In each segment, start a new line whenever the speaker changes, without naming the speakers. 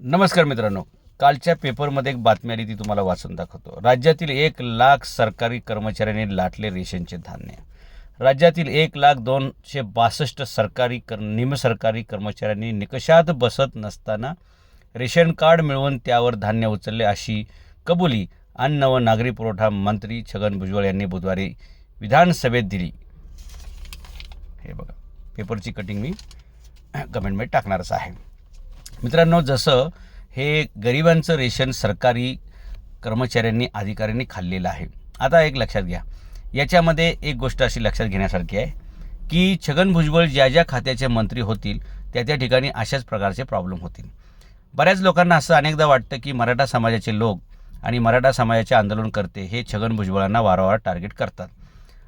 नमस्कार मित्रांनो. कालच्या पेपरमध्ये एक बातमी आली ती तुम्हाला वाचून दाखवतो. राज्यातील एक लाख सरकारी कर्मचाऱ्यांनी लाटले रेशनचे धान्य. राज्यातील एक लाख दोनशे बासष्ट सरकारी कर निमसरकारी कर्मचाऱ्यांनी निकषात बसत नसताना रेशन कार्ड मिळवून त्यावर धान्य उचलले अशी कबुली अन्न व नागरी पुरवठा मंत्री छगन भुजबळ यांनी बुधवारी विधानसभेत दिली. हे बघा पेपरची कटिंग मी कमेंटमध्ये टाकणारच आहे. मित्रांनो जसं हे गरिबांचं रेशन सरकारी कर्मचाऱ्यांनी अधिकाऱ्यांनी खाल्लेलं आहे. आता एक लक्षात घ्या. याच्यामध्ये एक गोष्ट अशी लक्षात घेण्यासारखी आहे की छगन भुजबळ ज्या ज्या खात्याचे मंत्री होतील त्या त्या ठिकाणी अशाच प्रकारचे प्रॉब्लेम होतील. बऱ्याच लोकांना असं अनेकदा वाटतं की मराठा समाजाचे लोक आणि मराठा समाजाचे आंदोलनकर्ते हे छगन भुजबळांना वारंवार टार्गेट करतात.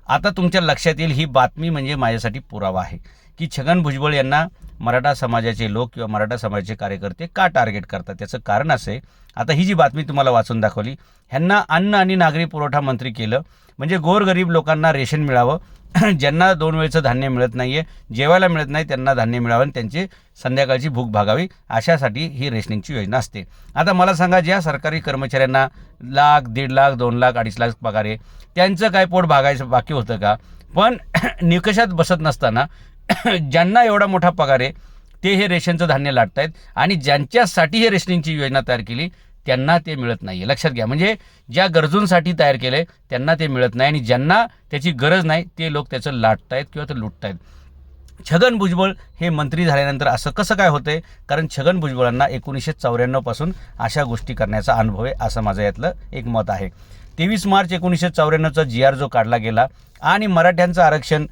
आता तुमच्या लक्षात येईल ही बातमी म्हणजे माझ्यासाठी पुरावा आहे की छगन भुजबळ यांना मराठा समाजाचे लोक किंवा मराठा समाजाचे कार्यकर्ते का टार्गेट करतात? त्याचं कारण असे आता ही जी बातमी तुम्हाला वाचून दाखवली ह्यांना अन्न आणि नागरी पुरवठा मंत्री केलं. म्हणजे गोरगरीब लोकांना रेशन मिळावं. ज्यांना दोन वेळचं धान्य मिळत नाही आहे जेवायला मिळत नाही त्यांना धान्य मिळावं आणि त्यांची संध्याकाळची भूक भागावी. अशासाठी ही रेशनिंगची योजना असते. आता मला सांगा ज्या सरकारी कर्मचाऱ्यांना लाख दीड लाख दोन लाख अडीच लाख पगार आहे त्यांचं काय पोट भागायचं बाकी होतं का? पण निकषात बसत नसताना ज्यांना एवढा मोठा पगार आहे ते हे रेशनचं धान्य लाटत आहेत आणि ज्यांच्यासाठी हे रेशनिंगची योजना तयार केली त्यांना ते मिळत नाही आहे लक्षात घ्या म्हणजे ज्या गरजूंसाठी तयार केलं आहे त्यांना ते मिळत नाही आणि ज्यांना त्याची गरज नाही ते लोक त्याचं लाटत आहेत किंवा ते लुटत आहेत छगन भुजबळ हे मंत्री झाल्यानंतर असं कसं काय होतंय? कारण छगन भुजबळांना एकोणीसशे चौऱ्याण्णवपासून अशा गोष्टी करण्याचा अनुभव आहे असं माझं यातलं एक मत आहे. तेवीस मार्च एकोणीसशे चौऱ्याण्णवचा जी आर जो काढला गेला आणि मराठ्यांचं आरक्षण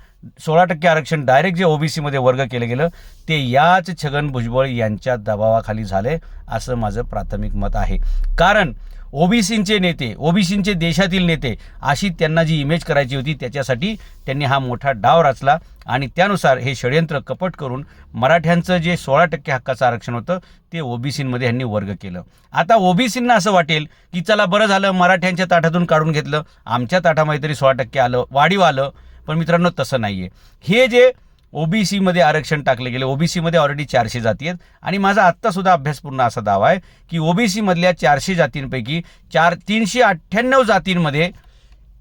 सोळा टक्के आरक्षण डायरेक्ट जे ओबीसीमध्ये वर्ग केलं गेलं ते याच छगन भुजबळ यांच्या दबावाखाली झालं असं माझं प्राथमिक मत आहे. कारण ओबीसींचे नेते ओबीसींचे देशातील नेते अशी त्यांना जी इमेज करायची होती त्याच्यासाठी त्यांनी हा मोठा डाव रचला आणि त्यानुसार हे षडयंत्र कपट करून मराठ्यांचं जे सोळा टक्के हक्काचं आरक्षण होतं ते ओबीसींमध्ये यांनी वर्ग केलं. आता ओबीसींना असं वाटेल की चला बरं झालं मराठ्यांच्या ताटातून काढून घेतलं आमच्या ताटामध्ये तरी सोळा टक्के आलं वाढीव आलं पण मित्रांनो तसं नाही आहे हे जे ओबीसीमध्ये आरक्षण टाकले गेले ओबीसीमध्ये ऑलरेडी चारशे जाती आहेत. आणि माझा आत्तासुद्धा अभ्यासपूर्ण असा दावा आहे की ओबीसीमधल्या चारशे जातींपैकी चार तीनशे अठ्ठ्याण्णव जातींमध्ये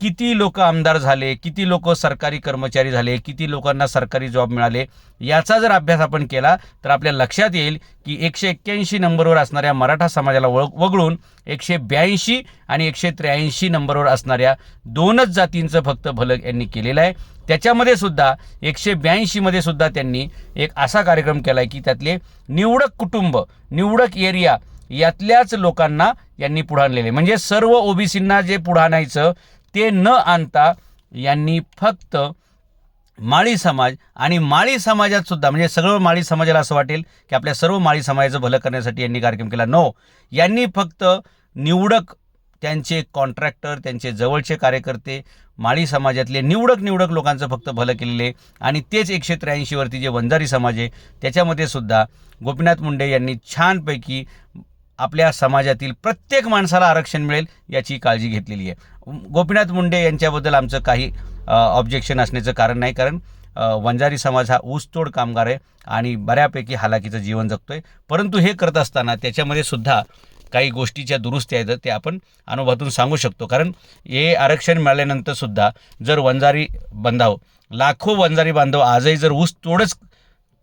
किती लोक आमदार झाले किती लोक सरकारी कर्मचारी झाले किती लोकांना सरकारी जॉब मिळाले याचा जर अभ्यास आपण केला तर आपल्या लक्षात येईल की एकशे एक्क्याऐंशी नंबरवर असणाऱ्या मराठा समाजाला वळ वगळून एकशे ब्याऐंशी आणि एकशे त्र्याऐंशी नंबरवर असणाऱ्या दोनच जातींचं फक्त भलक यांनी केलेलं आहे. त्याच्यामध्ये सुद्धा एकशे ब्याऐंशीमध्ये सुद्धा त्यांनी एक असा कार्यक्रम केला आहे की त्यातले निवडक कुटुंब निवडक एरिया यातल्याच लोकांना यांनी पुढे आणलेले म्हणजे सर्व ओबीसींना जे पुढे आणायचं ते न आणता यांनी फक्त माळी समाज आणि माळी समाजात सुद्धा म्हणजे सगळं माळी समाजाला असं वाटेल की आपल्या सर्व माळी समाजाचं भलं करण्यासाठी यांनी कार्यक्रम केला. नो यांनी फक्त निवडक त्यांचे कॉन्ट्रॅक्टर त्यांचे जवळचे कार्यकर्ते माळी समाजातले निवडक निवडक लोकांचं फक्त भलं केलेले आणि तेच एकशे त्र्याऐंशीवरती जे वंजारी समाज आहे त्याच्यामध्ये सुद्धा गोपीनाथ मुंडे यांनी छानपैकी आपल्या समाजातील प्रत्येक माणसाला आरक्षण मिळेल याची काळजी घेतलेली आहे. गोपीनाथ मुंडे यांच्याबद्दल आमचं काही ऑब्जेक्शन असण्याचं कारण नाही कारण वंजारी समाज हा ऊसतोड कामगार आहे आणि बऱ्यापैकी हालाकीचं जीवन जगतोय. परंतु हे करत असताना त्याच्यामध्ये सुद्धा काही गोष्टीच्या दुरुस्त्या आहेत ते आपण अनुभवातून सांगू शकतो. कारण हे आरक्षण मिळाल्यानंतर सुद्धा जर वंजारी बांधव लाखो वंजारी बांधव आजही जर ऊस तोडच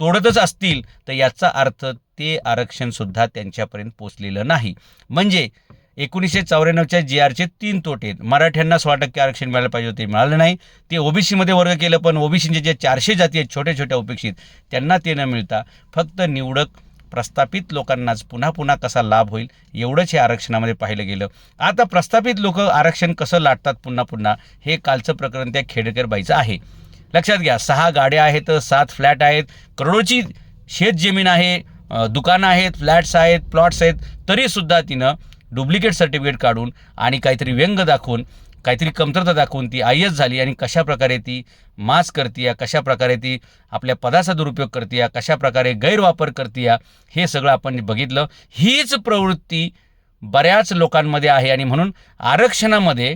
तोडतच असतील तर याचा अर्थ ते आरक्षणसुद्धा त्यांच्यापर्यंत पोचलेलं नाही. म्हणजे एकोणीसशे चौऱ्याण्णवच्या जी आरचे तीन तोटे मराठ्यांना सोळा टक्के आरक्षण मिळालं पाहिजे होते मिळालं नाही. ते ओबीसीमध्ये वर्ग केलं पण ओबीसीचे जे चारशे जाती आहेत छोट्या छोट्या उपेक्षित त्यांना ते न मिळता फक्त निवडक प्रस्थापित लोकांनाच पुन्हा पुन्हा कसा लाभ होईल एवढंच हे आरक्षणामध्ये पाहिलं गेलं. आता प्रस्थापित लोक आरक्षण कसं लाटतात पुन्हा पुन्हा हे कालचं प्रकरण त्या खेडेकर बाईचं आहे. लक्षात घ्या सहा गाड्या आहेत सात फ्लॅट आहेत. करोडोची शेत जमीन आहे. दुकानं आहेत फ्लॅट्स आहेत प्लॉट्स आहेत तरीसुद्धा तिनं डुप्लिकेट सर्टिफिकेट काढून आणि काहीतरी व्यंग दाखवून काहीतरी कमतरता दाखवून ती आय एस झाली आणि कशा प्रकारे ती मास करते कशा प्रकारे ती आपल्या पदाचा दुरुपयोग करते कशा प्रकारे गैरवापर करते हे सगळं आपण बघितलं. हीच प्रवृत्ती बऱ्याच लोकांमध्ये आहे आणि म्हणून आरक्षणामध्ये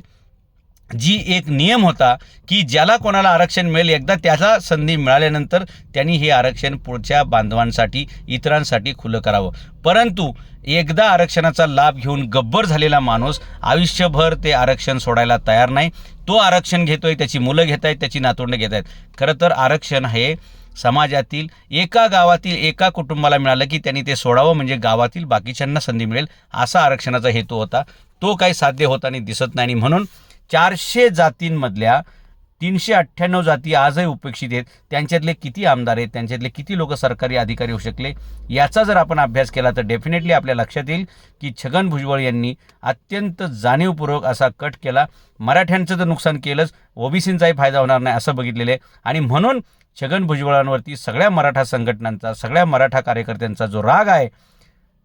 जी एक नियम होता की ज्याला कोणाला आरक्षण मिळेल एकदा त्याला संधी मिळाल्यानंतर त्यांनी हे आरक्षण पुढच्या बांधवांसाठी इतरांसाठी खुलं करावं. परंतु एकदा आरक्षणाचा लाभ घेऊन गब्बर झालेला माणूस आयुष्यभर ते आरक्षण सोडायला तयार नाही. तो आरक्षण घेतोय त्याची मुलं घेत आहेत त्याची नातवंडं घेत आहेत खरं तर आरक्षण हे समाजातील एका गावातील एका कुटुंबाला मिळालं की त्यांनी ते सोडावं म्हणजे गावातील बाकीच्यांना संधी मिळेल असा आरक्षणाचा हेतू होता. तो काही साध्य होताना दिसत नाही म्हणून चारशे जातींमधल्या तीनशे अठ्ठ्याण्णव जाती आजही उपेक्षित आहेत. त्यांच्यातले किती आमदार आहेत? त्यांच्यातले किती लोक सरकारी अधिकारी होऊ शकले? याचा जर आपण अभ्यास केला तर डेफिनेटली आपल्या लक्षात येईल की छगन भुजबळ यांनी अत्यंत जाणीवपूर्वक असा कट केला. मराठ्यांचं तर नुकसान केलंच. ओबीसींचाही फायदा होणार नाही असं बघितलेलं आहे. आणि म्हणून छगन भुजबळांवरती सगळ्या मराठा संघटनांचा सगळ्या मराठा कार्यकर्त्यांचा जो राग आहे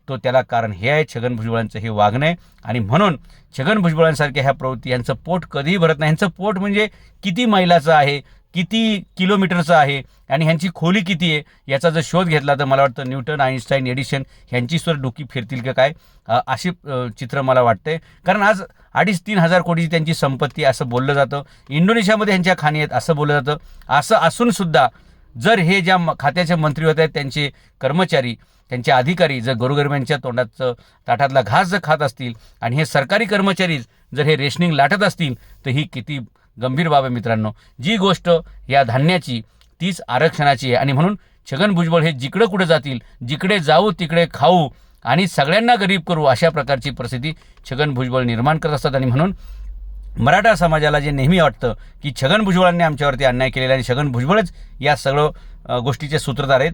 तो त्याला कारण हे आहे छगन भुजबळांचं हे वागणं आहे. आणि म्हणून छगन भुजबळांसारख्या ह्या प्रवृत्ती यांचं पोट कधीही भरत नाही. यांचं पोट म्हणजे किती मैलाचं आहे किती किलोमीटरचं आहे आणि ह्यांची खोली किती आहे याचा जर शोध घेतला तर मला वाटतं न्यूटन आईन्स्टाईन एडिशन ह्यांची सुद्धा डोकी फिरतील का काय? अशी चित्र मला वाटतंय. कारण आज अडीच तीन हजार कोटीची त्यांची संपत्ती असं बोललं जातं. इंडोनेशियामध्ये ह्यांच्या खाणी आहेत असं बोललं जातं. असं असूनसुद्धा जर हे ज्या म- खात्याचे मंत्री होत आहेत त्यांचे कर्मचारी त्यांचे अधिकारी जर गोरगरिबांच्या तोंडाचं ताटातला घास जर खात असतील आणि हे सरकारी कर्मचारी जर हे रेशनिंग लाटत असतील तर ही किती गंभीर बाब आहे मित्रांनो. जी गोष्ट या धान्याची तीच आरक्षणाची आहे. आणि म्हणून छगन भुजबळ हे जिकडं कुठं जातील जिकडे जाऊ तिकडे खाऊ आणि सगळ्यांना गरीब करू अशा प्रकारची परिस्थिती छगन भुजबळ निर्माण करत असतात. आणि म्हणून मराठा समाजाला जे नेहमी वाटतं की छगन भुजबळांनी आमच्यावरती अन्याय केलेला आणि छगन भुजबळच या सगळं गोष्टीचे सूत्रधार आहेत.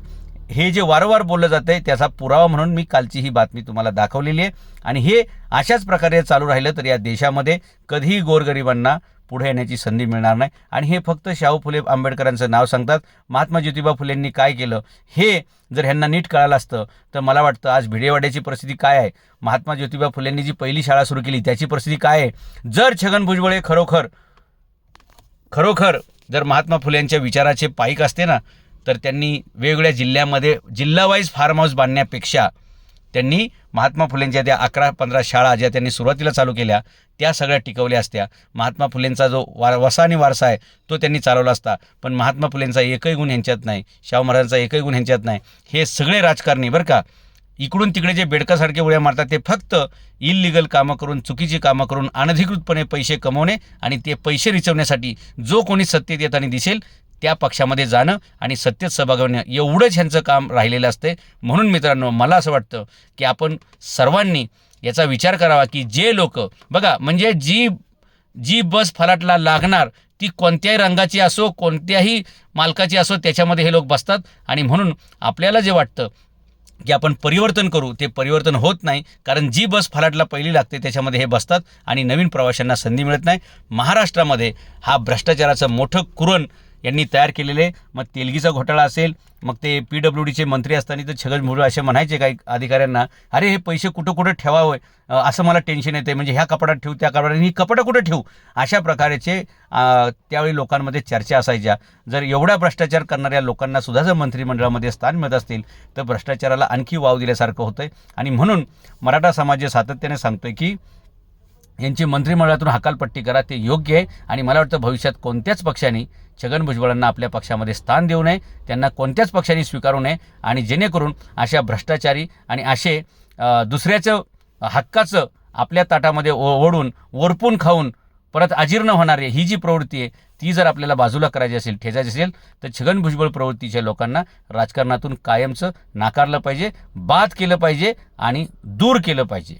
हे जे वारंवार बोललं जातं आहे त्याचा पुरावा म्हणून मी कालची ही बातमी तुम्हाला दाखवलेली आहे. आणि हे अशाच प्रकारे चालू राहिलं तर या देशामध्ये कधीही गोरगरिबांना पुढे येण्याची संधी मिळणार नाही. आणि हे फक्त शाहू फुले आंबेडकरांचं नाव सांगतात. महात्मा ज्योतिबा फुलेंनी काय केलं? हे जर ह्यांना नीट कळालं असतं तर मला वाटतं आज भिडेवाड्याची परिस्थिती काय आहे? महात्मा ज्योतिबा फुलेंनी जी पहिली शाळा सुरू केली त्याची परिस्थिती काय आहे? जर छगन भुजबळ हे खरोखर खरोखर जर महात्मा फुलेंच्या विचाराचे पाईक असते ना तर त्यांनी वेगवेगळ्या जिल्ह्यामध्ये जिल्हावाईज फार्म हाऊस बांधण्यापेक्षा त्यांनी महात्मा फुलेंच्या त्या अकरा पंधरा शाळा ज्या त्यांनी सुरुवातीला चालू केल्या त्या सगळ्या टिकवल्या असत्या. महात्मा फुलेंचा जो वार वसा आणि वारसा आहे तो त्यांनी चालवला असता. पण महात्मा फुलेंचा एकही गुण ह्यांच्यात नाही शाहू महाराजांचा एकही गुण ह्यांच्यात नाही. हे सगळे राजकारणी बरं का इकडून तिकडे जे बेडकासारखे उड्या मारतात ते फक्त इलिगल कामं करून चुकीची कामं करून अनधिकृतपणे पैसे कमवणे आणि ते पैसे रिचवण्यासाठी जो कोणी सत्तेत येताना दिसेल त्या पक्षामध्ये जाणं आणि सत्तेत सहभाग होणं एवढंच ह्यांचं काम राहिलेलं असते. म्हणून मित्रांनो मला असं वाटतं की आपण सर्वांनी याचा विचार करावा की जे लोक बघा म्हणजे जी जी बस फलाटला लागणार ती कोणत्याही रंगाची असो कोणत्याही मालकाची असो त्याच्यामध्ये हे लोक बसतात. आणि म्हणून आपल्याला जे वाटतं की आपण परिवर्तन करू ते परिवर्तन होत नाही. कारण जी बस फलाटला पहिली लागते त्याच्यामध्ये हे बसतात. आणि नवीन प्रवाशांना संधी मिळत नाही. महाराष्ट्रामध्ये हा भ्रष्टाचाराचं मोठं कुरण यांनी तयार केलेले. मग तेलगीचा घोटाळा असेल मग ते पी डब्ल्यू डीचे मंत्री असताना तर छगन भुजबळ असे म्हणायचे काही अधिकाऱ्यांना अरे हे पैसे कुठं कुठं ठेवावं? असं मला टेन्शन येते म्हणजे ह्या कपड्यात ठेवू त्या कपाटात ही कपाटं कुठं ठेवू? अशा प्रकारचे त्यावेळी लोकांमध्ये चर्चा असायच्या. जर एवढा भ्रष्टाचार करणाऱ्या लोकांना सुद्धा जर मंत्रिमंडळामध्ये स्थान मिळत असतील तर भ्रष्टाचाराला आणखी वाव दिल्यासारखं होतं आणि म्हणून मराठा समाज सातत्याने सांगतोय की यांची मंत्रिमंडळातून हकालपट्टी करा ते योग्य आहे. आणि मला वाटतं भविष्यात कोणत्याच पक्षाने छगन भुजबळांना आपल्या पक्षामध्ये स्थान देऊ नये त्यांना कोणत्याच पक्षाने स्वीकारू नये आणि जेणेकरून अशा भ्रष्टाचारी आणि असे दुसऱ्याचं हक्काचं आपल्या ताटामध्ये ओ ओढून ओरपून खाऊन परत अजीर्ण होणारे ही जी प्रवृत्ती आहे ती जर आपल्याला बाजूला करायची असेल ठेचायची असेल तर छगन भुजबळ प्रवृत्तीच्या लोकांना राजकारणातून कायमचं नाकारलं पाहिजे बाद केलं पाहिजे आणि दूर केलं पाहिजे.